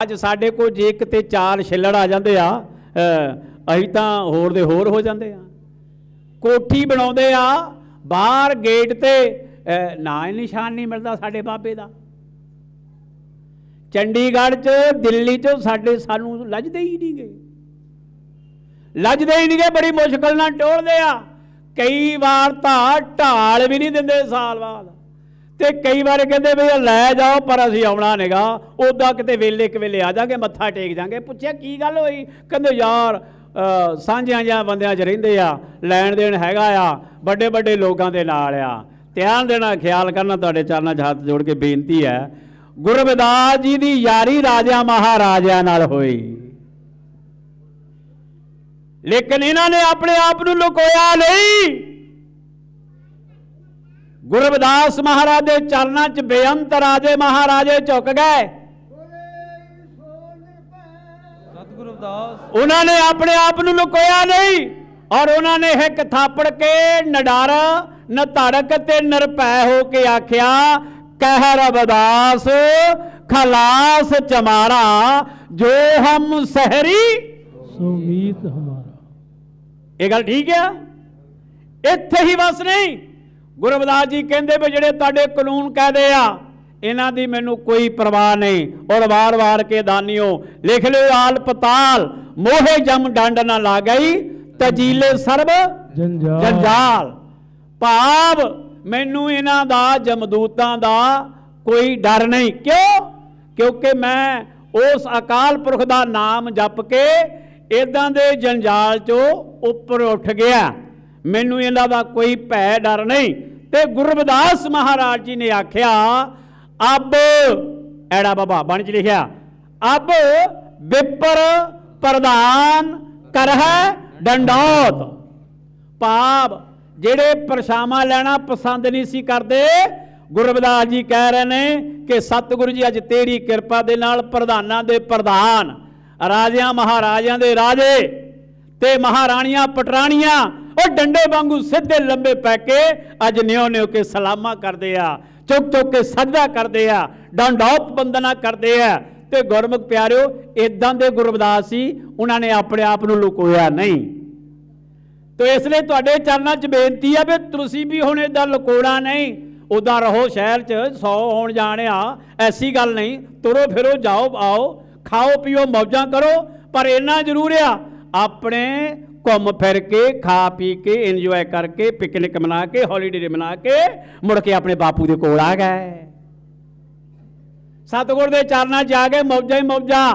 ਅੱਜ ਸਾਡੇ ਕੋਲ ਜੇ ਕਿਤੇ ਚਾਰ ਛਿੱਲੜ ਆ ਜਾਂਦੇ ਆ ਅਸੀਂ ਤਾਂ ਹੋਰ ਦੇ ਹੋਰ ਹੋ ਜਾਂਦੇ ਆ। ਕੋਠੀ ਬਣਾਉਂਦੇ ਆ, ਬਾਹਰ ਗੇਟ ਤੇ ਨਾ ਨਿਸ਼ਾਨ ਨਹੀਂ ਮਿਲਦਾ ਸਾਡੇ ਬਾਬੇ ਦਾ। ਚੰਡੀਗੜ੍ਹ 'ਚ ਦਿੱਲੀ 'ਚ ਸਾਡੇ ਸਾਨੂੰ ਲੱਜਦੇ ਹੀ ਨਹੀਂ ਗਏ ਲੱਜਦੇ ਹੀ ਨਹੀਂ ਗਏ ਬੜੀ ਮੁਸ਼ਕਲ ਨਾਲ ਟੋਲਦੇ ਆ। ਕਈ ਵਾਰ ਤਾਂ ਢਾਲ ਵੀ ਨਹੀਂ ਦਿੰਦੇ ਸਾਲ ਬਾਅਦ। ਤੇ ਕਈ ਵਾਰ ਕਹਿੰਦੇ ਵੀ ਲੈ ਜਾਓ ਪਰ ਅਸੀਂ ਆਉਣਾ ਨਹੀਂਗਾ। ਉਦਾਂ ਕਿਤੇ ਵੇਲੇ ਇੱਕ ਆ ਜਾਾਂਗੇ ਮੱਥਾ ਟੇਕ ਜਾਾਂਗੇ। ਪੁੱਛਿਆ ਕੀ ਗੱਲ ਹੋਈ? ਕਹਿੰਦੇ ਯਾਰ ਅ, ਸਾਂਝਿਆਂ ਜਾਂ ਬੰਦਿਆਂ 'ਚ ਰਹਿੰਦੇ ਆ ਲੈਣ ਦੇਣ ਹੈਗਾ ਆ ਵੱਡੇ ਵੱਡੇ ਲੋਕਾਂ ਦੇ ਨਾਲ ਆ। ਧਿਆਨ ਦੇਣਾ ਖਿਆਲ ਕਰਨਾ ਤੁਹਾਡੇ ਚਰਨਾਂ 'ਚ ਹੱਥ ਜੋੜ ਕੇ ਬੇਨਤੀ ਹੈ। ਗੁਰੂ ਰਵਿਦਾਸ ਜੀ ਦੀ ਯਾਰੀ ਰਾਜਾ ਮਹਾਰਾਜਿਆਂ ਨਾਲ ਹੋਈ। ਲੇਕਿਨ ਇਹਨਾਂ ਨੇ ਆਪਣੇ ਆਪ ਨੂੰ ਲੁਕੋਇਆ ਨਹੀਂ। ਗੁਰੂ ਰਵਿਦਾਸ ਮਹਾਰਾਜ ਦੇ ਚਰਨਾਂ 'ਚ ਬੇਅੰਤ ਰਾਜੇ ਮਹਾਰਾਜੇ ਝੁਕ ਗਏ। ਸਤਿਗੁਰੂ ਉਹਨਾਂ ਨੇ ਆਪਣੇ ਆਪ ਨੂੰ ਲੁਕੋਇਆ ਨਹੀਂ ਔਰ ਉਹਨਾਂ ਨੇ ਇੱਕ ਥਾਪੜ ਕੇ ਨਡਰ ਨਧੜਕ ਤੇ ਨਿਰਭੈ ਹੋ ਕੇ ਆਖਿਆ ਕਹਿ ਰਵਿਦਾਸ ਖਲਾਸ ਚਮਾਰਾ ਜੋ ਹਮ ਸਹਰੀ ਸੁਮੀਤ ਹਮਾਰਾ। ਇਹ ਗੱਲ ਠੀਕ ਆ? ਇੱਥੇ ਹੀ ਬਸ ਨਹੀਂ। ਗੁਰੂ ਰਵਿਦਾਸ ਜੀ ਕਹਿੰਦੇ ਵੀ ਜਿਹੜੇ ਤੁਹਾਡੇ ਕਾਨੂੰਨ ਕਹਦੇ ਆ ਇਹਨਾਂ ਦੀ ਮੈਨੂੰ ਕੋਈ ਪਰਵਾਹ ਨਹੀਂ। ਔਰ ਵਾਰ-ਵਾਰ ਕੇ ਦਾਨੀਓ ਲਿਖ ਲਿਓ ਆਲ ਪਤਾਲ ਮੋਹੇ ਜਮ ਡੰਡ ਨਾ ਲਾਗਈ ਤਜੀਲੇ ਸਰਬ ਜੰਜਾਲ। ਭਾਵ ਮੈਨੂੰ ਇਹਨਾਂ ਦਾ ਜਮਦੂਤਾਂ ਦਾ ਕੋਈ ਡਰ ਨਹੀਂ। ਕਿਉਂ? ਕਿਉਂਕਿ ਮੈਂ ਉਸ ਅਕਾਲ ਪੁਰਖ ਦਾ ਨਾਮ ਜਪ ਕੇ ਇਦਾਂ ਦੇ ਜੰਜਾਲ ਚੋਂ ਉੱਪਰ ਉੱਠ ਗਿਆ। ਮੈਨੂੰ ਇਹਨਾਂ ਦਾ ਕੋਈ ਭੈ ਡਰ ਨਹੀਂ। ਤੇ ਗੁਰੂ ਮਹਾਰਾਜ ਜੀ ਨੇ ਆਖਿਆ, ਅਬ ਐੜਾ ਬਾਬਾ ਬਣ ਚ ਲਿਖਿਆ, ਅਬ ਵਿਪਰ ਪ੍ਰਧਾਨ ਕਰਹਿ ਡੰਡੋਤ ਭਾਵ ਜਿਹੜੇ ਪਰਛਾਵਾਂ ਲੈਣਾ ਪਸੰਦ ਨਹੀਂ ਸੀ ਕਰਦੇ, ਗੁਰੂ ਜੀ ਕਹਿ ਰਹੇ ਨੇ ਕਿ ਸਤਿਗੁਰੂ ਜੀ ਅੱਜ ਤੇਰੀ ਕਿਰਪਾ ਦੇ ਨਾਲ ਪ੍ਰਧਾਨਾਂ ਦੇ ਪ੍ਰਧਾਨ, ਰਾਜਿਆਂ ਮਹਾਰਾਜਿਆਂ ਦੇ ਰਾਜੇ ਤੇ ਮਹਾਰਾਣੀਆਂ, ਪਟਰਾਣੀਆਂ ਉਹ ਡੰਡੇ ਵਾਂਗੂ ਸਿੱਧੇ ਲੰਬੇ ਪੈ ਕੇ ਅੱਜ ਨਿਉ ਨਿਉ ਕੇ ਸਲਾਮਾ ਕਰਦੇ ਆ, ਚੁੱਕ ਚੁੱਕ ਕੇ ਸਜਦਾ ਕਰਦੇ ਆ ਡੰਡੌਤ ਬੰਦਨਾ ਕਰਦੇ ਆ। ਤੇ ਗੁਰਮੁਖ ਪਿਆਰਿਓ ਇਦਾਂ ਦੇ ਗੁਰਬਦਾਸ ਸੀ, ਉਹਨਾਂ ਨੇ ਆਪਣੇ ਆਪ ਨੂੰ ਲੁਕੋਇਆ ਨਹੀਂ। ਤੋ ਇਸ ਲਈ ਤੁਹਾਡੇ ਚਰਨਾਂ 'ਚ ਬੇਨਤੀ ਆ ਵੀ ਤੁਸੀਂ ਵੀ ਹੁਣ ਇਦਾਂ ਲਕੋੜਾ ਨਹੀਂ। ਉਦਾਂ ਰਹੋ ਸ਼ਹਿਰ 'ਚ 100 ਹੋਣ ਜਾਣਿਆ, ਐਸੀ ਗੱਲ ਨਹੀਂ। ਤੁਰੋ ਫਿਰੋ, ਜਾਓ ਆਓ, ਖਾਓ ਪੀਓ, ਮੌਜਾਂ ਕਰੋ, ਪਰ ਇੰਨਾ ਜ਼ਰੂਰ ਆ, ਆਪਣੇ ਘੁੰਮ ਫਿਰ ਕੇ, ਖਾ ਪੀ ਕੇ ਇੰਜੋਏ ਕਰਕੇ ਪਿਕਨਿਕ ਮਨਾ ਕੇ ਹੌਲੀਡੇ ਮਨਾ ਕੇ, ਮੁੜ ਕੇ ਆਪਣੇ ਬਾਪੂ ਦੇ ਕੋਲ ਆ ਗਏ। ਸਤਿਗੁਰ ਦੇ ਚਰਨਾਂ 'ਚ ਆ ਗਏ, ਮੌਜਾਂ ਹੀ ਮੌਜਾਂ।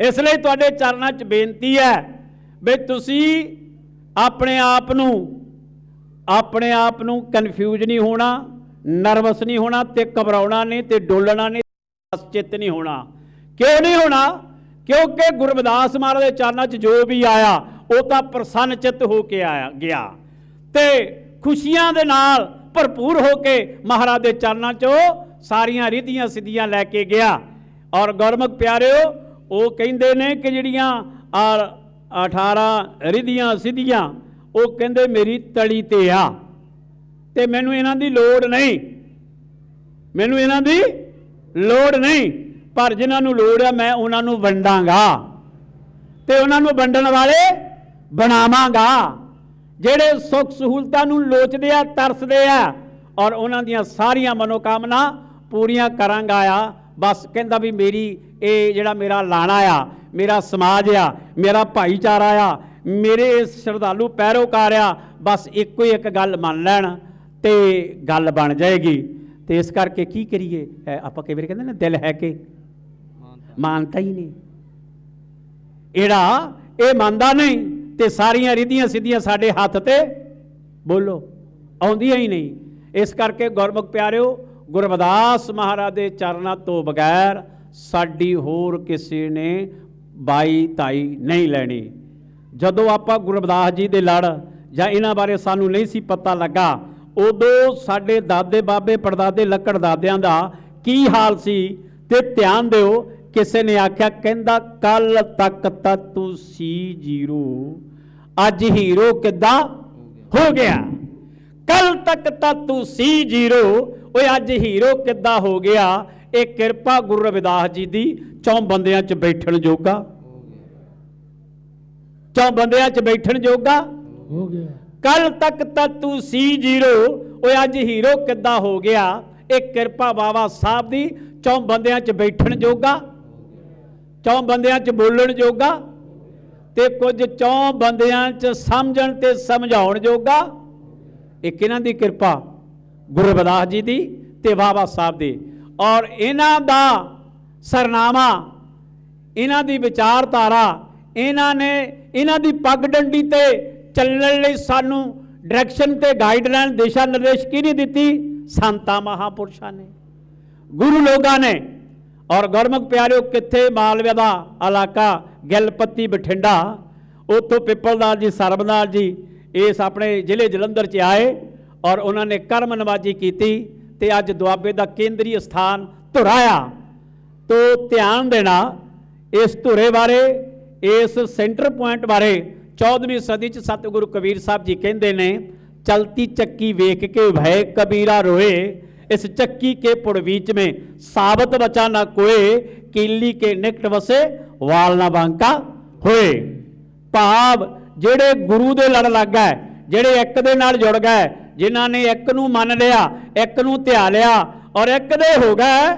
ਇਸ ਲਈ ਤੁਹਾਡੇ ਚਰਨਾਂ 'ਚ ਬੇਨਤੀ ਹੈ ਵੀ ਤੁਸੀਂ ਆਪਣੇ ਆਪ ਨੂੰ, ਆਪਣੇ ਆਪ ਨੂੰ ਕਨਫਿਊਜ਼ ਨਹੀਂ ਹੋਣਾ ਨਰਵਸ ਨਹੀਂ ਹੋਣਾ ਤੇ ਘਬਰਾਉਣਾ ਨਹੀਂ ਤੇ ਡੋਲਣਾ ਨਹੀਂ, ਚਿੱਤ ਨਹੀਂ ਹੋਣਾ। ਕਿਉਂ ਨਹੀਂ ਹੋਣਾ? ਕਿਉਂਕਿ ਗੁਰਬਦਾਸ ਮਹਾਰਾਜ ਦੇ ਚਰਨਾਂ 'ਚ ਜੋ ਵੀ ਆਇਆ ਉਹ ਤਾਂ ਪ੍ਰਸੰਨ ਚਿੱਤ ਹੋ ਕੇ ਆਇਆ, ਗਿਆ। ਤੇ ਖੁਸ਼ੀਆਂ ਦੇ ਨਾਲ ਭਰਪੂਰ ਹੋ ਕੇ ਮਹਾਰਾਜ ਦੇ ਚਰਨਾਂ 'ਚੋਂ ਸਾਰੀਆਂ ਰਿਧੀਆਂ ਸਿੱਧੀਆਂ ਲੈ ਕੇ ਗਿਆ। ਔਰ ਗੁਰਮੁਖ ਪਿਆਰਿਓ, ਉਹ ਕਹਿੰਦੇ ਨੇ ਕਿ ਜਿਹੜੀਆਂ ਔਰ 18 ਰਿਧੀਆਂ ਸਿੱਧੀਆਂ, ਉਹ ਕਹਿੰਦੇ ਮੇਰੀ ਤਲੀ ਤੇ ਆ। ਤੇ ਮੈਨੂੰ ਇਹਨਾਂ ਦੀ ਲੋੜ ਨਹੀਂ। ਮੈਨੂੰ ਇਹਨਾਂ ਦੀ ਲੋੜ ਨਹੀਂ। ਪਰ ਜਿਨ੍ਹਾਂ ਨੂੰ ਲੋੜ ਆ, ਮੈਂ ਉਹਨਾਂ ਨੂੰ ਵੰਡਾਂਗਾ। ਤੇ ਉਹਨਾਂ ਨੂੰ ਵੰਡਣ ਵਾਲੇ ਬਣਾਵਾਂਗਾ। ਜਿਹੜੇ ਸੁੱਖ ਸਹੂਲਤਾਂ ਨੂੰ ਲੋਚਦੇ ਆ ਤਰਸਦੇ ਆ ਔਰ ਉਹਨਾਂ ਦੀਆਂ ਸਾਰੀਆਂ ਮਨੋਕਾਮਨਾ ਪੂਰੀਆਂ ਕਰਾਂਗਾ ਆ। ਬਸ ਕਹਿੰਦਾ ਵੀ ਮੇਰੀ ਇਹ ਜਿਹੜਾ ਮੇਰਾ ਲਾਣਾ ਆ ਮੇਰਾ ਸਮਾਜ ਆ ਮੇਰਾ ਭਾਈਚਾਰਾ ਆ ਮੇਰੇ ਇਸ ਸ਼ਰਧਾਲੂ ਪੈਰੋਕਾਰ ਆ ਬਸ ਇੱਕੋ ਹੀ ਇੱਕ ਗੱਲ ਮੰਨ ਲੈਣ ਤੇ ਗੱਲ ਬਣ ਜਾਏਗੀ। ਤੇ ਇਸ ਕਰਕੇ ਕੀ ਕਰੀਏ? ਆਪਾਂ ਕਈ ਵਾਰੀ ਕਹਿੰਦੇ ਨਾ ਦਿਲ ਹੈ ਕਿ? ਮਾਨਤਾ ਹੀ ਨਹੀਂ। ਇਹੜਾ ਇਹ ਮੰਨਦਾ ਨਹੀਂ। ਤੇ ਸਾਰੀਆਂ ਰਿਧੀਆਂ ਸਿੱਧੀਆਂ ਸਾਡੇ ਹੱਥ ਤੇ ਬੋਲੋ, ਆਉਂਦੀਆਂ ਹੀ ਨਹੀਂ। ਇਸ ਕਰਕੇ ਗੁਰਮੁਖ ਪਿਆਰਿਓ, ਗੁਰਵਦਾਸ ਮਹਾਰਾਜ ਦੇ ਚਰਨਾਂ ਤੋਂ ਬਗੈਰ ਸਾਡੀ ਹੋਰ ਕਿਸੇ ਨੇ ਬਾਈ ਤਾਈ ਨਹੀਂ ਲੈਣੀ। ਜਦੋਂ ਆਪਾਂ ਗੁਰਵਦਾਸ ਜੀ ਦੇ ਲੜ ਜਾਂ ਇਹਨਾਂ ਬਾਰੇ ਸਾਨੂੰ ਨਹੀਂ ਸੀ ਪਤਾ ਲੱਗਾ, ਉਦੋਂ ਸਾਡੇ ਦਾਦੇ ਬਾਬੇ, ਪੜਦਾਦੇ, ਲੱਕੜ ਦਾਦਿਆਂ ਦਾ ਕੀ ਹਾਲ ਸੀ ਤੇ ਧਿਆਨ ਦਿਓ ਕਿਸੇ ਨੇ ਆਖਿਆ ਕਹਿੰਦਾ ਕੱਲ ਤੱਕ ਤਾਂ ਤੂੰ ਸੀ ਜੀਰੋ। ਅੱਜ ਹੀਰੋ ਕਿੱਦਾਂ ਹੋ ਗਿਆ? ਕੱਲ ਤੱਕ ਤਾਂ ਤੂੰ ਸੀ ਜੀਰੋ। ਓਏ ਅੱਜ ਹੀਰੋ ਕਿੱਦਾਂ ਹੋ ਗਿਆ? ਇਹ ਕਿਰਪਾ ਗੁਰੂ ਰਵਿਦਾਸ ਜੀ ਦੀ ਚੌਂ ਬੰਦਿਆਂ 'ਚ ਬੈਠਣ ਜੋਗਾ। ਚੌਂ ਬੰਦਿਆਂ 'ਚ ਬੈਠਣ ਜੋਗਾ। ਹੋ ਗਿਆ। ਕੱਲ ਤੱਕ ਤਾਂ ਤੂੰ ਸੀ ਜੀਰੋ। ਓਏ ਅੱਜ ਹੀਰੋ ਕਿੱਦਾਂ ਹੋ ਗਿਆ? ਇਹ ਕਿਰਪਾ ਬਾਬਾ ਸਾਹਿਬ ਦੀ ਚੌਂ ਬੰਦਿਆਂ 'ਚ ਬੈਠਣ ਜੋਗਾ। ਚੌਂ ਬੰਦਿਆਂ 'ਚ ਬੋਲਣ ਜੋਗਾ ਤੇ ਕੁਝ ਚੌਂ ਬੰਦਿਆਂ 'ਚ ਸਮਝਣ ਤੇ ਸਮਝਾਉਣ ਜੋਗਾ। ਇਹ ਕਿਹਨਾਂ ਦੀ ਕਿਰਪਾ ਗੁਰੂ ਰਵਿਦਾਸ ਜੀ ਦੀ ਤੇ ਬਾਬਾ ਸਾਹਿਬ ਦੀ। ਔਰ ਇਹਨਾਂ ਦਾ ਸਰਨਾਮਾ, ਇਹਨਾਂ ਦੀ ਵਿਚਾਰਧਾਰਾ, ਇਹਨਾਂ ਨੇ ਇਹਨਾਂ ਦੀ ਪੱਗ ਡੰਡੀ ਤੇ ਚੱਲਣ ਲਈ ਸਾਨੂੰ ਡਾਇਰੈਕਸ਼ਨ ਤੇ ਗਾਈਡਲਾਈਨ ਦਿਸ਼ਾ ਨਿਰਦੇਸ਼ ਕਿਹਨੇ ਦਿੱਤੀ? ਸੰਤਾਂ ਮਹਾਪੁਰਸ਼ਾਂ ਨੇ। ਗੁਰੂ ਲੋਕਾਂ ਨੇ ਔਰ ਗੁਰਮੁਖ ਪਿਆਰਿਓ, ਕਿੱਥੇ ਮਾਲਵੇ ਦਾ ਇਲਾਕਾ, ਗਿਲਪੱਤੀ ਬਠਿੰਡਾ? ਉੱਥੋਂ ਪਿੱਪਲਦਾਰ ਜੀ ਸਰਬਦਾਰ ਜੀ, ਇਸ ਆਪਣੇ ਜ਼ਿਲ੍ਹੇ ਜਲੰਧਰ 'ਚ ਆਏ ਔਰ ਉਹਨਾਂ ਨੇ ਕਰਮ ਨਵਾਜੀ ਕੀਤੀ ਤੇ ਅੱਜ ਦੁਆਬੇ ਦਾ ਕੇਂਦਰੀ ਸਥਾਨ ਧੁਰਾਇਆ। ਤੋ ਧਿਆਨ ਦੇਣਾ, ਇਸ ਧੁਰੇ ਬਾਰੇ, ਇਸ ਸੈਂਟਰ ਪੁਆਇੰਟ ਬਾਰੇ 14ਵੀਂ ਸਦੀ ਚ ਸਤਿਗੁਰੂ ਕਬੀਰ ਸਾਹਿਬ ਜੀ ਕਹਿੰਦੇ ਨੇ, ਚਲਤੀ ਚੱਕੀ ਵੇਖ ਕੇ ਭੈ ਕਬੀਰਾ ਰੋਏ ਇਸ ਚੱਕੀ ਕੇ ਪੁੜ में ਸਾਬਤ ਬਚਾ ਨਾ ਕੋਏ ਕੀਲੀ ਕੇ ਨਿਕਟ ਵਸੇ ਵਾਲ ਨਾ ਬਾਂਕਾ ਹੋਏ ਭਾਵ ਜਿਹੜੇ ਗੁਰੂ ਦੇ ਲੜ ਲੱਗਾ ਹੈ, ਜਿਹੜੇ ਇੱਕ ਦੇ ਨਾਲ ਜੁੜ ਗਏ ਜਿਨ੍ਹਾਂ ਨੇ ਇੱਕ ਨੂੰ ਮੰਨ ਲਿਆ ਇੱਕ ਨੂੰ ਧਿਆ ਲਿਆ ਔਰ ਇੱਕ ਦੇ ਹੋ ਗਏ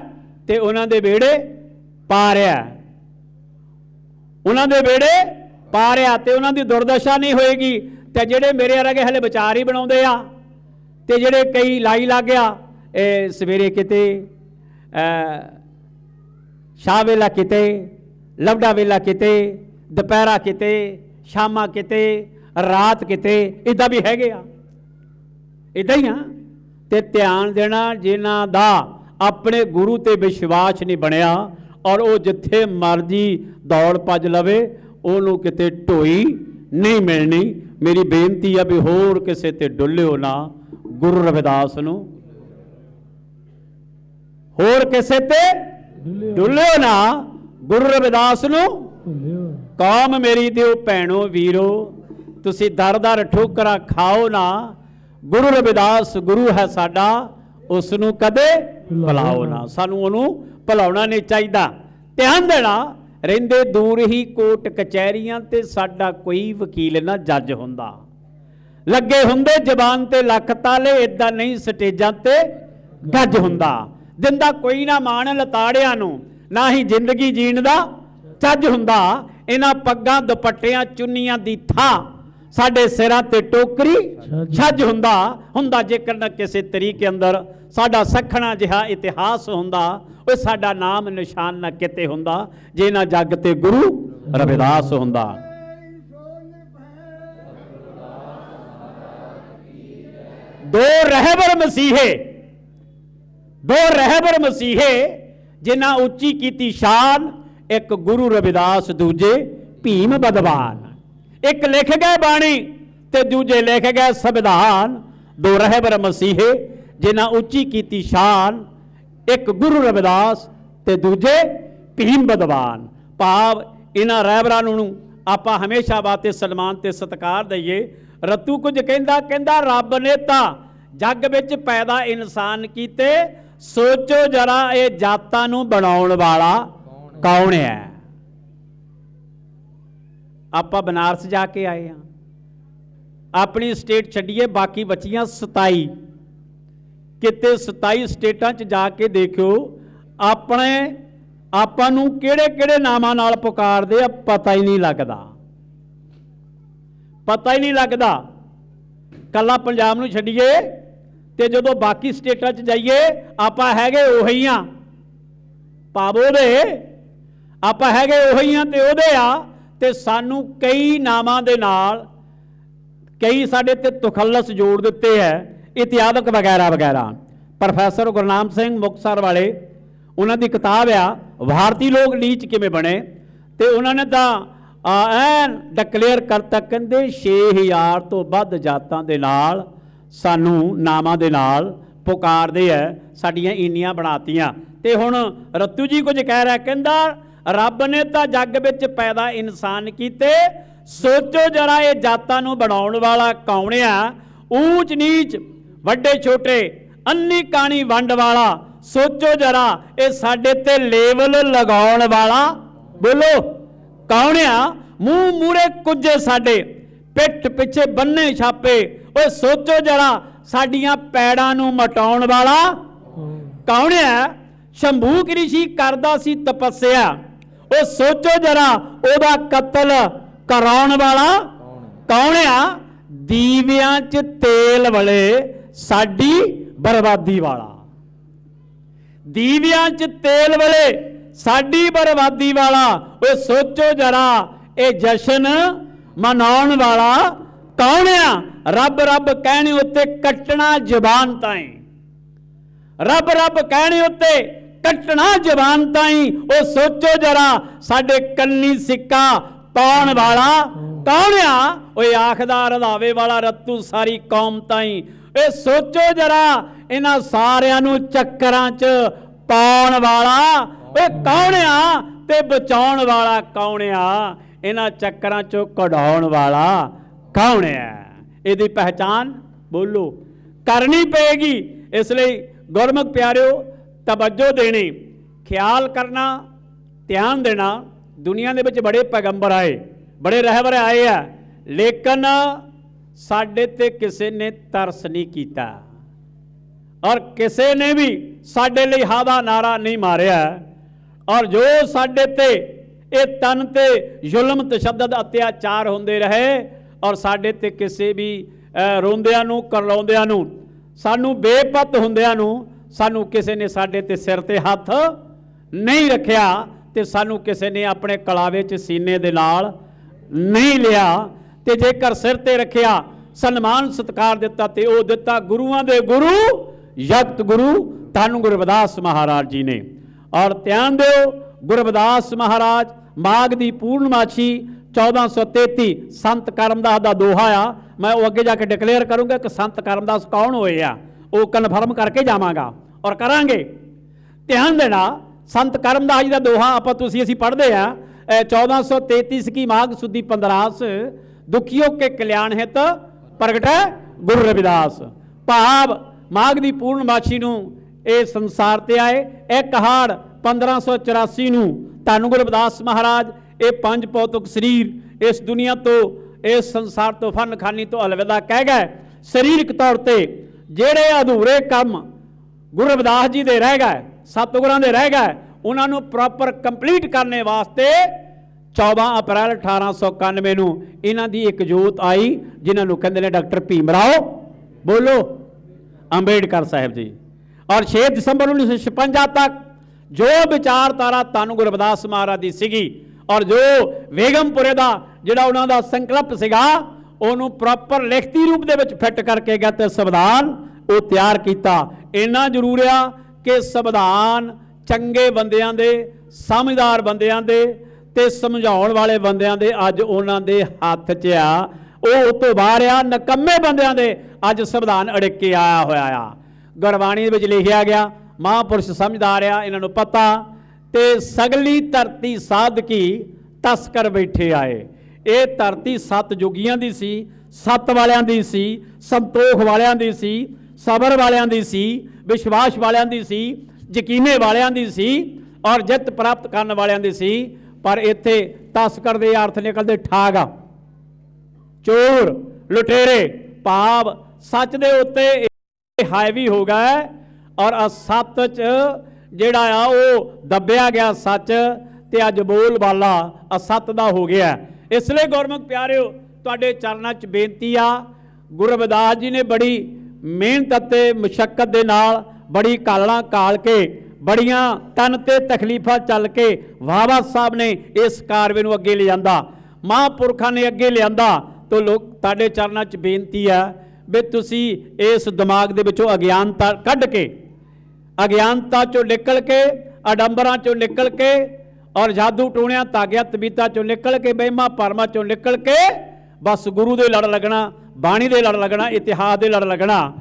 ਤੇ ਉਹਨਾਂ ਦੇ ਵਿਹੜੇ ਪਾਰਿਆ ਉਹਨਾਂ ਦੇ ਵਿਹੜੇ ਪਾਰਿਆ ਤੇ ਉਹਨਾਂ ਦੀ ਦੁਰਦਸ਼ਾ ਨਹੀਂ ਹੋਏਗੀ ਤੇ ਜਿਹੜੇ ਮੇਰੇ ਵਰਗੇ ਹਲੇ ਵਿਚਾਰ ਹੀ ਬਣਾਉਂਦੇ ਆ ਤੇ ਜਿਹੜੇ ਕਈ ਲਾਈ ਲੱਗ ਗਿਆ ਇਹ ਸਵੇਰੇ ਕਿਤੇ ਅ, ਸ਼ਾਹ ਵੇਲਾ ਕਿਤੇ ਲਵੜਾ ਵੇਲਾ ਕਿਤੇ ਦੁਪਹਿਰਾ ਕਿਤੇ ਸ਼ਾਮਾਂ ਕਿਤੇ ਰਾਤ ਕਿਤੇ ਇਦਾਂ ਵੀ ਹੈਗੇ ਆ। ਇਦਾਂ ਹੀ ਆ। ਤੇ ਧਿਆਨ ਦੇਣਾ ਜਿਨ੍ਹਾਂ ਦਾ ਆਪਣੇ ਗੁਰੂ ਤੇ ਵਿਸ਼ਵਾਸ ਨਹੀਂ ਬਣਿਆ ਔਰ ਉਹ ਜਿੱਥੇ ਮਰਜ਼ੀ ਦੌੜ ਭੱਜ ਲਵੇ ਉਹਨੂੰ ਕਿਤੇ ਢੋਈ ਨਹੀਂ ਮਿਲਣੀ। ਮੇਰੀ ਬੇਨਤੀ ਆ ਵੀ ਹੋਰ ਕਿਸੇ ਤੇ ਡੁੱਲਿਓ ਨਾ ਗੁਰੂ ਰਵਿਦਾਸ ਨੂੰ ਹੋਰ ਕਿਸੇ ਤੇ ਡੁੱਲਿਓ ਨਾ। ਗੁਰੂ ਰਵਿਦਾਸ ਨੂੰ ਕੌਮ ਮੇਰੀ ਦਿਓ ਭੈਣੋ ਵੀਰੋ ਤੁਸੀਂ ਦਰ ਦਰ ਠੋਕਰਾਂ ਖਾਓ ਨਾ। ਗੁਰੂ ਰਵਿਦਾਸ ਗੁਰੂ ਹੈ ਸਾਡਾ ਉਸ ਨੂੰ ਕਦੇ ਭੁਲਾਓ ਨਾ। ਸਾਨੂੰ ਉਹਨੂੰ ਭੁਲਾਉਣਾ ਨਹੀਂ ਚਾਹੀਦਾ। ਧਿਆਨ ਦੇਣਾ ਰਹਿੰਦੇ ਦੂਰ ਹੀ ਕੋਟ ਕਚਹਿਰੀਆਂ ਤੇ ਸਾਡਾ ਕੋਈ ਵਕੀਲ ਨਾ ਜੱਜ ਹੁੰਦਾ। ਲੱਗੇ ਹੁੰਦੇ ਜ਼ਬਾਨ ਤੇ ਲੱਖ ਤਾਲੇ ਇਦਾਂ ਨਹੀਂ ਸਟੇਜਾਂ ਤੇ ਗੱਜ ਹੁੰਦਾ। ਦਿੰਦਾ ਕੋਈ ਨਾ ਮਾਣ ਲਤਾੜਿਆਂ ਨੂੰ ਨਾ ਹੀ ਜ਼ਿੰਦਗੀ ਜੀਣ ਦਾ ਚੱਜ ਹੁੰਦਾ। ਇਹਨਾਂ ਪੱਗਾਂ ਦੁਪੱਟਿਆਂ ਚੁੰਨੀਆਂ ਦੀ ਥਾਂ ਸਾਡੇ ਸਿਰਾਂ ਤੇ ਟੋਕਰੀ ਛੱਜ। ਛੱਜ ਹੁੰਦਾ। ਹੁੰਦਾ ਜੇਕਰ ਨਾ ਕਿਸੇ ਤਰੀਕੇ ਅੰਦਰ ਸਾਡਾ ਸਖਣਾ ਜਿਹਾ ਇਤਿਹਾਸ ਹੁੰਦਾ ਉਹ ਸਾਡਾ ਨਾਮ ਨਿਸ਼ਾਨ ਨਾ ਕਿਤੇ ਹੁੰਦਾ ਜੇ ਨਾ ਜੱਗ ਤੇ ਗੁਰੂ ਰਵਿਦਾਸ ਹੁੰਦਾ। ਦੋ ਰਹਿਬਰ ਮਸੀਹੇ ਦੋ ਰਹਿਬਰ ਮਸੀਹੇ, ਜਿਨ੍ਹਾਂ ਉੱਚੀ ਕੀਤੀ ਸ਼ਾਨ, ਇੱਕ ਗੁਰੂ ਰਵਿਦਾਸ, ਦੂਜੇ ਭੀਮ ਬਦਵਾਨ। ਇੱਕ ਲਿਖ ਗਏ ਬਾਣੀ ਤੇ ਦੂਜੇ ਲਿਖ ਗਏ ਸੰਵਿਧਾਨ। ਦੋ ਰਹਿਬਰ ਮਸੀਹੇ, ਜਿਨ੍ਹਾਂ ਉੱਚੀ ਕੀਤੀ ਸ਼ਾਨ, ਇੱਕ ਗੁਰੂ ਰਵਿਦਾਸ ਤੇ ਦੂਜੇ ਭੀਮ ਬਦਵਾਨ। ਭਾਵ ਇਹਨਾਂ ਰਹਿਬਰਾਂ ਨੂੰ ਆਪਾਂ ਹਮੇਸ਼ਾ ਬਾਤੇ ਸਨਮਾਨ ਤੇ ਸਤਿਕਾਰ ਦਈਏ। ਰਤੂ ਕੁਝ ਕਹਿੰਦਾ ਕਹਿੰਦਾ, ਰੱਬ ਨੇ ਤਾਂ ਜੱਗ ਵਿੱਚ ਪੈਦਾ ਇਨਸਾਨ ਕੀਤੇ ਸੋਚੋ ਜਰਾ ਇਹ ਜਾਤਾਂ ਨੂੰ ਬਣਾਉਣ ਵਾਲਾ ਕੌਣ ਹੈ? ਆਪਾਂ ਬਨਾਰਸ ਜਾ ਕੇ ਆਏ ਆ ਆਪਣੀ ਸਟੇਟ ਛੱਡੀਏ, ਬਾਕੀ ਬਚੀਆਂ 27 ਕਿਤੇ 27 ਸਟੇਟਾਂ 'ਚ ਜਾ ਕੇ ਦੇਖਿਓ, ਆਪਣੇ ਆਪਾਂ ਨੂੰ ਕਿਹੜੇ ਕਿਹੜੇ ਨਾਮਾਂ ਨਾਲ ਪੁਕਾਰਦੇ ਆ, ਪਤਾ ਹੀ ਨਹੀਂ ਲੱਗਦਾ। ਪਤਾ ਹੀ ਨਹੀਂ ਲੱਗਦਾ। ਕੱਲਾ ਪੰਜਾਬ ਨੂੰ ਛੱਡੀਏ ਤੇ ਜਦੋਂ ਬਾਕੀ ਸਟੇਟਾਂ 'ਚ ਜਾਈਏ, ਆਪਾਂ ਹੈਗੇ ਉਹੀ ਆ। ਪਾਵੋ ਦੇ ਆਪਾਂ ਹੈਗੇ ਉਹੀ ਆ ਤੇ ਉਹਦੇ ਆ ਤੇ ਸਾਨੂੰ ਕਈ ਨਾਮਾਂ ਦੇ ਨਾਲ ਕਈ ਸਾਡੇ ਤੇ ਤੁਖੱਲਸ ਜੋੜ ਦਿੱਤੇ ਹੈ ਇਤਿਆਦਕ ਵਗੈਰਾ ਵਗੈਰਾ। ਪ੍ਰੋਫੈਸਰ ਗੁਰਨਾਮ ਸਿੰਘ ਮੁਕਤਸਰ ਵਾਲੇ, ਉਹਨਾਂ ਦੀ ਕਿਤਾਬ ਆ, ਭਾਰਤੀ ਲੋਕ ਨੀਚ ਕਿਵੇਂ ਬਣੇ? ਤੇ ਉਹਨਾਂ ਨੇ ਤਾਂ ਐਨ ਡਿਕਲੇਅਰ ਕਰਤਾ, ਕਹਿੰਦੇ 6000 ਤੋਂ ਵੱਧ ਜਾਤਾਂ ਦੇ ਨਾਲ ਸਾਨੂੰ ਨਾਮਾਂ ਦੇ ਨਾਲ ਪੁਕਾਰਦੇ ਐ, ਸਾਡੀਆਂ ਇੰਨੀਆਂ ਬਣਾਤੀਆਂ। ਤੇ ਹੁਣ ਰਤੂ ਜੀ ਕੁਝ ਕਹਿ ਰਿਹਾ, ਕਹਿੰਦਾ, ਰੱਬ ਨੇ ਤਾਂ ਜੱਗ ਵਿੱਚ ਪੈਦਾ ਇਨਸਾਨ ਕੀਤੇ। ਸੋਚੋ ਜਰਾ ਇਹ ਜਾਤਾਂ ਨੂੰ ਬਣਾਉਣ ਵਾਲਾ ਕੌਣ ਆ? ਊਚ ਨੀਚ, ਵੱਡੇ ਛੋਟੇ ਅੰਨੀ ਕਾਣੀ ਵੰਡ ਵਾਲਾ। ਸੋਚੋ ਜਰਾ ਇਹ ਸਾਡੇ ਤੇ ਲੇਵਲ ਲਗਾਉਣ ਵਾਲਾ। ਬੋਲੋ, ਕੌਣ ਆ? ਮੂੰਹ ਮੂਰੇ ਕੁਝੇ ਸਾਡੇ। ਪਿੱਠ ਪਿੱਛੇ ਬੰਨੇ ਛਾਪੇ। ਓਏ ਸੋਚੋ ਜਰਾ, ਸਾਡੀਆਂ ਪੈੜਾਂ ਨੂੰ ਮਟਾਉਣ ਵਾਲਾ ਕੌਣ ਹੈ? ਸ਼ੰਭੂ ਰਿਸ਼ੀ ਕਰਦਾ ਸੀ ਤਪੱਸਿਆ। ਉਹ ਸੋਚੋ ਜਰਾ, ਉਹਦਾ ਕਤਲ ਕਰਾਉਣ ਵਾਲਾ ਕੌਣ ਆ? ਦੀਵਿਆਂ 'ਚ ਤੇਲ ਵਲੇ ਸਾਡੀ ਬਰਬਾਦੀ ਵਾਲਾ। ਦੀਵਿਆਂ 'ਚ ਤੇਲ ਵਲੇ ਸਾਡੀ ਬਰਬਾਦੀ ਵਾਲਾ। ਓਏ ਸੋਚੋ ਜਰਾ, ਇਹ ਜਸ਼ਨ ਮਨਾਉਣ ਵਾਲਾ ਕੌਣ ਆ? ਰੱਬ ਰੱਬ ਕਹਿਣੇ ਉੱਤੇ ਕੱਟਣਾ ਜ਼ਬਾਨ ਤਾਈ। ਰੱਬ ਰੱਬ ਕਹਿਣੇ ਉੱਤੇ ਕੱਟਣਾ ਜ਼ਬਾਨ ਤਾਈ। ਉਹ ਸੋਚੋ ਜਰਾ, ਸਾਡੇ ਕੰਨੀ ਸਿੱਕਾ ਪਾਉਣ ਵਾਲਾ ਕੌਣ ਆ? ਓਏ ਆਖਦਾ ਰਧਾਵੇ ਵਾਲਾ ਰੱਤੂ ਸਾਰੀ ਕੌਮ ਤਾਈ। ਇਹ ਸੋਚੋ ਜਰਾ, ਇਹਨਾਂ ਸਾਰਿਆਂ ਨੂੰ ਚੱਕਰਾਂ 'ਚ ਪਾਉਣ ਵਾਲਾ ਓਏ ਕੌਣ ਆ ਤੇ ਬਚਾਉਣ ਵਾਲਾ ਕੌਣ ਆ? ਇਹਨਾਂ ਚੱਕਰਾਂ 'ਚੋਂ ਕਢਾਉਣ ਵਾਲਾ ਕੌਣ ਆ ਇਹਦੀ ਪਹਿਚਾਨ ਬੋਲੋ। ਕਰਨੀ ਪਏਗੀ, ਇਸ ਲਈ ਗੁਰਮੁਖ ਪਿਆਰਿਓ, ਤਵੱਜੋ ਦੇਣੀ, ਖਿਆਲ ਕਰਨਾ, ਧਿਆਨ ਦੇਣਾ, ਦੁਨੀਆ ਦੇ ਵਿੱਚ ਬੜੇ ਪੈਗੰਬਰ ਆਏ, ਬੜੇ ਰਹਿਬਰ ਆਏ ਆ, ਲੇਕਿਨ ਸਾਡੇ ਤੇ ਕਿਸੇ ਨੇ ਤਰਸ ਨਹੀਂ ਕੀਤਾ। ਔਰ ਕਿਸੇ ਨੇ ਵੀ ਸਾਡੇ ਲਈ ਹਾਦਾ ਨਾਰਾ ਨਹੀਂ ਮਾਰਿਆ। ਔਰ ਜੋ ਸਾਡੇ ਤੇ ਇਹ ਤਨ ਤੇ ਜ਼ੁਲਮ ਤਸ਼ੱਦਦ ਅਤਿਆਚਾਰ ਹੁੰਦੇ ਰਹੇ ਔਰ ਸਾਡੇ ਤੇ ਕਿਸੇ ਵੀ ਰੋਂਦਿਆਂ ਨੂੰ, ਕਰਲਾਉਂਦਿਆਂ ਨੂੰ, ਸਾਨੂੰ ਬੇਪਤ ਹੁੰਦਿਆਂ ਨੂੰ ਸਾਨੂੰ ਕਿਸੇ ਨੇ ਸਾਡੇ ਤੇ ਸਿਰ ਤੇ ਹੱਥ ਨਹੀਂ ਰੱਖਿਆ ਤੇ ਸਾਨੂੰ ਕਿਸੇ ਨੇ ਆਪਣੇ ਕਲਾਵੇ 'ਚ ਸੀਨੇ ਦੇ ਨਾਲ ਨਹੀਂ ਲਿਆ ਤੇ ਜੇਕਰ ਸਿਰ ਤੇ ਰੱਖਿਆ, ਸਨਮਾਨ ਸਤਕਾਰ ਦਿੱਤਾ ਤੇ ਉਹ ਦਿੱਤਾ ਗੁਰੂਆਂ ਦੇ ਗੁਰੂ ਜਗਤ ਗੁਰੂ ਧੰਨ ਗੁਰਬਦਾਸ ਮਹਾਰਾਜ ਜੀ ਨੇ। ਔਰ ਧਿਆਨ ਦਿਓ ਗੁਰਬਦਾਸ ਮਹਾਰਾਜ, ਮਾਘ ਦੀ ਪੂਰਨਮਾਸ਼ੀ 1433 ਸੰਤ ਕਰਮਦਾਸ ਦਾ ਦੋਹਾ ਆ। ਮੈਂ ਉਹ ਅੱਗੇ ਜਾ ਕੇ ਡਿਕਲੇਅਰ ਕਰੂੰਗਾ ਕਿ ਸੰਤ ਕਰਮਦਾਸ ਕੌਣ ਹੋਏ ਆ। ਉਹ ਕਨਫਰਮ ਕਰਕੇ ਜਾਵਾਂਗਾ ਔਰ ਕਰਾਂਗੇ। ਧਿਆਨ ਦੇਣਾ, ਸੰਤ ਕਰਮਦਾਸ ਜੀ ਦਾ ਦੋਹਾ ਆਪਾਂ ਤੁਸੀਂ ਅਸੀਂ ਪੜ੍ਹਦੇ ਆ। ਅਹ 1433 ਕੀ ਮਾਘ ਸੁਦੀ 15 ਦੁਖੀਓ ਕੇ ਕਲਿਆਣ ਹਿਤ ਪ੍ਰਗਟੈ ਗੁਰੂ ਰਵਿਦਾਸ। ਭਾਵ ਮਾਘ ਦੀ ਪੂਰਨਮਾਸ਼ੀ ਨੂੰ ਇਹ ਸੰਸਾਰ ਤੇ ਆਏ, ਇਹ ਕਹਾੜ 1584 ਨੂੰ ਧੰਨ ਗੁਰੂ ਰਵਿਦਾਸ ਮਹਾਰਾਜ, ਇਹ ਪੰਜ ਪੌਤਕ ਸਰੀਰ ਇਸ ਦੁਨੀਆ ਤੋਂ, ਇਸ ਸੰਸਾਰ ਤੋਂ ਫਨਖਾਨੀ ਤੋਂ ਅਲਵਿਦਾ ਕਹਿ ਗਏ। ਸਰੀਰਕ ਤੌਰ ਤੇ ਜਿਹੜੇ ਅਧੂਰੇ ਕੰਮ ਗੁਰੂ ਰਵਿਦਾਸ ਜੀ ਦੇ ਰਹਿ ਗਏ, ਸਤਿਗੁਰਾਂ ਦੇ ਰਹਿ ਗਏ, ਉਹਨਾਂ ਨੂੰ ਪ੍ਰੋਪਰ ਕੰਪਲੀਟ ਕਰਨੇ ਵਾਸਤੇ 14 ਅਪ੍ਰੈਲ 1891 ਨੂੰ ਇਹਨਾਂ ਦੀ ਇੱਕ ਜੋਤ ਆਈ, ਜਿਨ੍ਹਾਂ ਨੂੰ ਕਹਿੰਦੇ ਨੇ ਡਾਕਟਰ ਭੀਮ ਰਾਓ। ਬੋਲੋ, ਅੰਬੇਡਕਰ ਸਾਹਿਬ ਜੀ। ਔਰ 6 ਦਸੰਬਰ 1956 ਤੱਕ ਜੋ ਵਿਚਾਰਧਾਰਾ ਧੰਨ ਗੁਰੂ ਮਹਾਰਾਜ ਦੀ ਸੀਗੀ ਔਰ ਜੋ ਵੇਗਮਪੁਰੇ ਦਾ ਜਿਹੜਾ ਉਹਨਾਂ ਦਾ ਸੰਕਲਪ ਸੀਗਾ, ਉਹਨੂੰ ਪ੍ਰੋਪਰ ਲਿਖਤੀ ਰੂਪ ਦੇ ਵਿੱਚ ਫਿੱਟ ਕਰਕੇ ਗਿਆ ਤੇ ਸੰਵਿਧਾਨ ਉਹ ਤਿਆਰ ਕੀਤਾ। ਇੰਨਾ ਜ਼ਰੂਰ ਆ ਕਿ ਸੰਵਿਧਾਨ ਚੰਗੇ ਬੰਦਿਆਂ ਦੇ, ਸਮਝਦਾਰ ਬੰਦਿਆਂ ਦੇ ਤੇ ਸਮਝਾਉਣ ਵਾਲੇ ਬੰਦਿਆਂ ਦੇ ਅੱਜ ਉਹਨਾਂ ਦੇ ਹੱਥ 'ਚ ਆ। ਉਹ ਉਤੋਂ ਬਾਹਰ ਆ, ਨਕੰਮੇ ਬੰਦਿਆਂ ਦੇ ਅੱਜ ਸੰਵਿਧਾਨ ਅੜਿੱਕੇ ਆਇਆ ਹੋਇਆ ਆ। ਗੁਰਬਾਣੀ ਦੇ ਵਿੱਚ ਲਿਖਿਆ ਗਿਆ ਮਹਾਂਪੁਰਸ਼ ਸਮਝਦਾ ਰਿਹਾ, ਇਹਨਾਂ ਨੂੰ ਪਤਾ, ਤੇ ਸਗਲੀ ਧਰਤੀ ਸਾਧਕੀ ਤਸਕਰ ਬੈਠੇ ਆਏ। ਇਹ ਧਰਤੀ ਸੱਤ ਜੁਗੀਆਂ ਦੀ ਸੀ, ਸੱਤ ਵਾਲਿਆਂ ਦੀ ਸੀ, ਸੰਤੋਖ ਵਾਲਿਆਂ ਦੀ ਸੀ, ਸਬਰ ਵਾਲਿਆਂ ਦੀ ਸੀ, ਵਿਸ਼ਵਾਸ ਵਾਲਿਆਂ ਦੀ ਸੀ, ਯਕੀਨੇ ਵਾਲਿਆਂ ਦੀ ਸੀ ਔਰ ਜਿੱਤ ਪ੍ਰਾਪਤ ਕਰਨ ਵਾਲਿਆਂ ਦੀ ਸੀ, ਪਰ ਇੱਥੇ ਤਸਕਰ ਦੇ ਅਰਥ ਨਿਕਲਦੇ ਠਾਗਾ ਚੋਰ, ਲੁਟੇਰੇ, ਭਾਵ ਸੱਚ ਦੇ ਉੱਤੇ ਇਹ ਹਾਈਵੀ ਹੋ ਗਿਆ ਔਰ ਅਸੱਤ ਚ ਜਿਹੜਾ ਆ ਉਹ ਦੱਬਿਆ ਗਿਆ ਸੱਚ ਤੇ ਅੱਜ ਬੋਲ ਬਾਲਾ ਅਸੱਤ ਦਾ ਹੋ ਗਿਆ ਇਸ ਲਈ ਗੁਰਮੁਖ ਪਿਆਰਿਓ, ਤੁਹਾਡੇ ਚਰਨਾਂ 'ਚ ਬੇਨਤੀ ਆ, ਗੁਰੂ ਰਵਿਦਾਸ ਜੀ ਨੇ ਬੜੀ ਮਿਹਨਤ ਅਤੇ ਮੁਸ਼ਕਲ ਦੇ ਨਾਲ ਬੜੀ ਕਾਲਣਾ ਕਾਲ ਕੇ, ਬੜੀਆਂ ਤਨ ਤੇ ਤਕਲੀਫਾਂ ਚੱਲ ਕੇ ਵਾਵਾ ਸਾਹਿਬ ਨੇ ਇਸ ਕਾਰਵੇ ਨੂੰ ਅੱਗੇ ਲਿਆਂਦਾ। ਮਹਾਂਪੁਰਖਾਂ ਨੇ ਅੱਗੇ ਲਿਆਂਦਾ ਤੋ ਲੋਕ ਤੁਹਾਡੇ ਚਰਨਾਂ 'ਚ ਬੇਨਤੀ ਆ ਵੀ ਤੁਸੀਂ ਇਸ ਦਿਮਾਗ ਦੇ ਵਿੱਚੋਂ ਅਗਿਆਨਤਾ ਕੱਢ ਕੇ ਅਗਿਆਨਤਾ ਚੋਂ ਨਿਕਲ ਕੇ, ਅਡੰਬਰਾਂ ਚੋਂ ਨਿਕਲ ਕੇ ਔਰ ਜਾਦੂ ਟੂਣਿਆਂ, ਤਾਗਿਆ ਤਬੀਤਾ ਚੋਂ ਨਿਕਲ ਕੇ ਬਹਿਮਾ ਪਰਮਾ ਚੋਂ ਨਿਕਲ ਕੇ ਬਸ ਗੁਰੂ ਦੇ ਲੜ ਲੱਗਣਾ, ਬਾਣੀ ਦੇ ਲੜ ਲੱਗਣਾ, ਇਤਿਹਾਸ ਦੇ ਲੜ ਲੱਗਣਾ।